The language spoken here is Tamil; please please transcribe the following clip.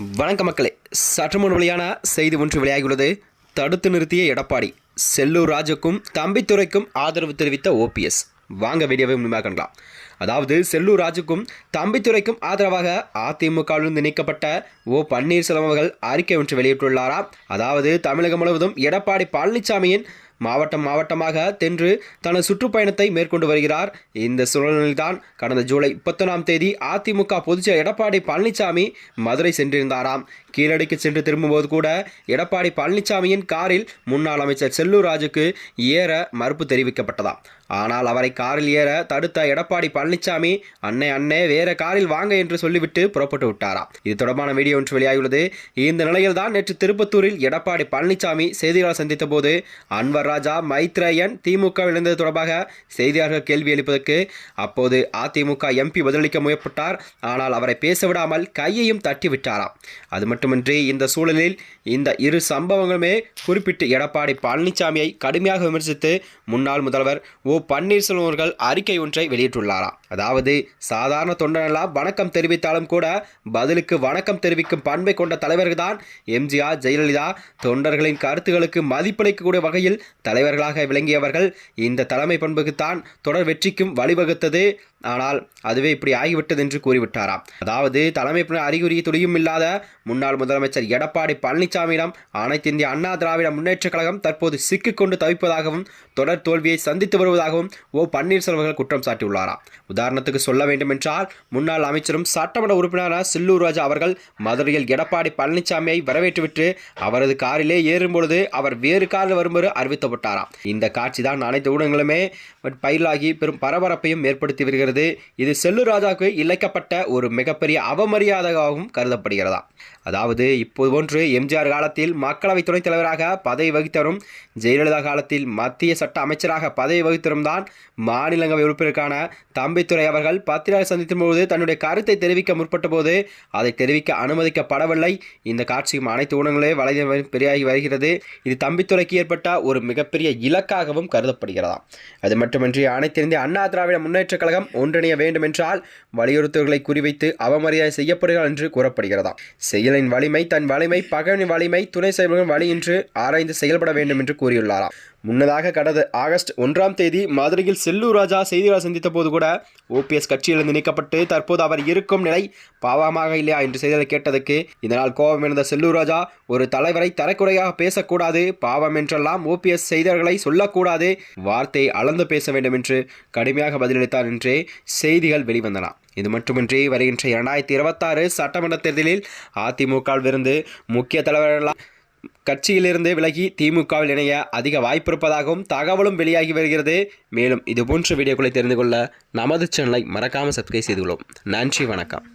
வணக்க மக்களே. சற்று முன் வெளியான செய்தி ஒன்று வெளியாகியுள்ளது. தடுத்து நிறுத்திய எடப்பாடி. செல்லூர் ராஜுக்கும் தம்பித்துறைக்கும் ஆதரவு தெரிவித்த ஓபிஎஸ் வாங்க வீடியோவை முழுமையாக காணலாம் அதாவது செல்லூர் ராஜுக்கும் தம்பித்துறைக்கும் ஆதரவாக அதிமுகவிலிருந்து நீக்கப்பட்ட ஓ பன்னீர்செல்வம் அவர்கள் அறிக்கை ஒன்று வெளியிட்டுள்ளாராம் அதாவது தமிழகம் முழுவதும் எடப்பாடி பழனிசாமியின் மாவட்டம் மாவட்டமாக தென்று தனது சுற்றுப்பயணத்தை மேற்கொண்டு வருகிறார். இந்த சூழலில்தான் கடந்த ஜூலை முப்பத்தொன்னாம் தேதி அதிமுக பொதுச்செயலர் எடப்பாடி பழனிசாமி மதுரை சென்றிருந்தாராம். கீழடிக்கு சென்று திரும்பும்போது கூட எடப்பாடி பழனிசாமியின் காரில் முன்னாள் அமைச்சர் செல்லூர் ராஜுக்கு ஏற மறுப்பு தெரிவிக்கப்பட்டதாம். ஆனால் அவரை காரில் ஏற தடுத்த எடப்பாடி பழனிசாமி அன்னை அண்ணே வேற காரில் வாங்க என்று சொல்லிவிட்டு புறப்பட்டு விட்டாராம். இது தொடர்பான வீடியோ ஒன்று வெளியாகியுள்ளது. இந்த நிலையில் தான் நேற்று திருப்பத்தூரில் எடப்பாடி பழனிசாமி செய்தியாளர் சந்தித்த போது அன்வர் ராஜா மைத்ரேயன் திமுக இணைந்தது தொடர்பாக செய்தியாளர்கள் கேள்வி எழுப்பதற்கு அப்போது அதிமுக எம்பி பதிலளிக்க முயற்பட்டார். ஆனால் அவரை பேச விடாமல் கையையும் தட்டி விட்டாராம். அது மட்டுமின்றி இந்த சூழலில் இந்த இரு சம்பவங்களுமே குறிப்பிட்டு எடப்பாடி பழனிசாமியை கடுமையாக விமர்சித்து முன்னாள் முதல்வர் ஓ. பன்னீர்செல்வம் அவர்கள் அறிக்கை ஒன்றை வெளியிட்டுள்ளாராம் அதாவது சாதாரண தொண்டனெல்லாம் வணக்கம் தெரிவித்தாலும் கூட பதிலுக்கு வணக்கம் தெரிவிக்கும் பண்பை கொண்ட தலைவர்கள் தான் எம்ஜிஆர் ஜெயலலிதா. தொண்டர்களின் கருத்துகளுக்கு மதிப்பளிக்கக்கூடிய வகையில் தலைவர்களாக விளங்கியவர்கள் இந்த தலைமை பண்புக்குத்தான் தொடர் வெற்றிக்கும் வழிவகுத்தது. ஆனால் அதுவே இப்படி ஆகிவிட்டது என்று கூறிவிட்டாராம் அதாவது தலைமை அறிகுறி துளியும் இல்லாத முன்னாள் முதலமைச்சர் எடப்பாடி பழனிசாமியிடம் அனைத்து இந்திய அண்ணா திராவிட முன்னேற்றக் கழகம் தற்போது சிக்கிக்கொண்டு தவிப்பதாகவும் தொடர் தோல்வியை சந்தித்து வருவதாகவும் ஓ. பன்னீர்செல்வர்கள் குற்றம் சாட்டியுள்ளாராம் உதாரணத்துக்கு சொல்ல வேண்டுமென்றால் முன்னாள் அமைச்சரும் சட்டமன்ற உறுப்பினரான செல்லூர் ராஜா அவர்கள் மதுரையில் எடப்பாடி பழனிசாமியை வரவேற்றுவிட்டு அவரது காரிலே ஏறும்பொழுது அவர் வேறு காரில் வருமாறு அறிவிக்கப்பட்டாராம் இந்த காட்சி தான் அனைத்து ஊடகங்களுமே பயிலாகி பெரும் பரபரப்பையும் ஏற்படுத்தி வருகிறது. இது செல்லூர் ராஜாவுக்கு இழைக்கப்பட்ட ஒரு மிகப்பெரிய அவமரியாதையாகவும் கருதப்படுகிறதா அதாவது இப்போது போன்று எம்ஜிஆர் காலத்தில் மக்களவை துணைத் தலைவராக பதவி வகித்தவரும் ஜெயலலிதா காலத்தில் மத்திய சட்ட அமைச்சராக பதவி வகித்தவரும் தான் மாநிலங்களவை உறுப்பினருக்கான தம்பி நீதித்துறை அவர்கள் பத்திரிகை சந்திக்கும் போது தன்னுடைய கருத்தை தெரிவிக்க முற்பட்ட போது அதை தெரிவிக்க அனுமதிக்கப்படவில்லை. இந்த காட்சியும் அனைத்து ஊடகங்களே வலைதளம் பெரியாகி வருகிறது. இது தம்பித்துறைக்கு ஏற்பட்ட ஒரு மிகப்பெரிய இலக்காகவும் கருதப்படுகிறதாம் அது மட்டுமின்றி அனைத்து இந்திய அண்ணா திராவிட முன்னேற்றக் கழகம் ஒன்றிணைய வேண்டும் என்றால் வலியுறுத்தல்களை குறிவைத்து அவமரியாதை செய்யப்படுகிறார் என்று கூறப்படுகிறதாம் செயலின் வலிமை தன் வலிமை பகைவனின் வலிமை துணை செயல்களின் வழி என்று ஆராய்ந்து செயல்பட வேண்டும் என்று கூறியுள்ளாராம் முன்னதாக கடந்த ஆகஸ்ட் ஒன்றாம் தேதி மதுரையில் செல்லூர் ராஜா செய்தியாளர் சந்தித்த போது கூட ஓபிஎஸ் கட்சியிலிருந்து நீக்கப்பட்டு தற்போது அவர் இருக்கும் நிலை பாவமாக இல்லையா என்று செய்திகளை கேட்டதுக்கு இதனால் கோபம் இருந்த செல்லூர் ராஜா ஒரு தலைவரை தரக்குறையாக பேசக்கூடாது பாவம் என்றெல்லாம் ஓபிஎஸ் செய்தியாளர்களை சொல்லக்கூடாது வார்த்தை அளந்து பேச வேண்டும் என்று கடுமையாக பதிலளித்தார் என்றே செய்திகள் வெளிவந்தன. இது மட்டுமின்றி வருகின்ற இரண்டாயிரத்தி இருபத்தாறு சட்டமன்ற தேர்தலில் அதிமுகவிலிருந்து முக்கிய தலைவர்களாக கட்சியிலிருந்து விலகி திமுகவில் இணைய அதிக வாய்ப்பிருப்பதாகவும் தகவலும் வெளியாகி வருகிறது. மேலும் இதுபோன்ற வீடியோக்களை தெரிந்து கொள்ள நமது சேனலை மறக்காமல் சப்ஸ்கிரைப் செய்து கொள்ளும் நன்றி வணக்கம்.